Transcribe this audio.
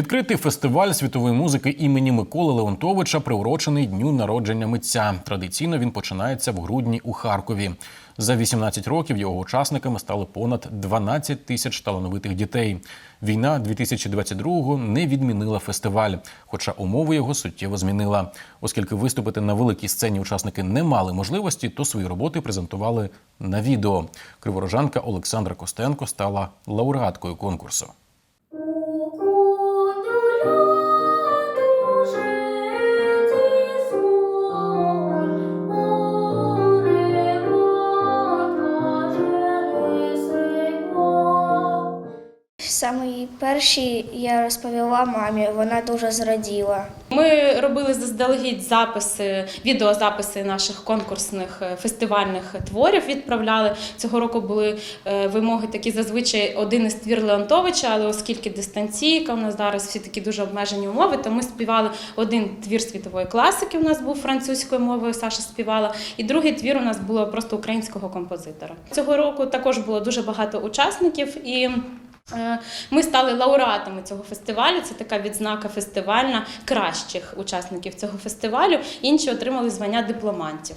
Відкритий фестиваль світової музики імені Миколи Леонтовича приурочений дню народження митця. Традиційно він починається в грудні у Харкові. За 18 років його учасниками стали понад 12 тисяч талановитих дітей. Війна 2022-го не відмінила фестиваль, хоча умови його суттєво змінила. Оскільки виступити на великій сцені учасники не мали можливості, то свої роботи презентували на відео. Криворожанка Олександра Костенко стала лауреаткою конкурсу. Самі перші я розповіла мамі, вона дуже зраділа. Ми робили заздалегідь записи, відеозаписи наших конкурсних е, фестивальних творів. Відправляли цього року. Були е, вимоги такі зазвичай один із твір Леонтовича, але оскільки дистанційка у нас зараз всі такі дуже обмежені умови, то ми співали один твір світової класики. У нас був французькою мовою. Саша співала, і другий твір у нас було просто українського композитора. Цього року також було дуже багато учасників і. Е, Ми стали лауреатами цього фестивалю. Це така відзнака фестивальна кращих учасників цього фестивалю. Інші отримали звання дипломантів.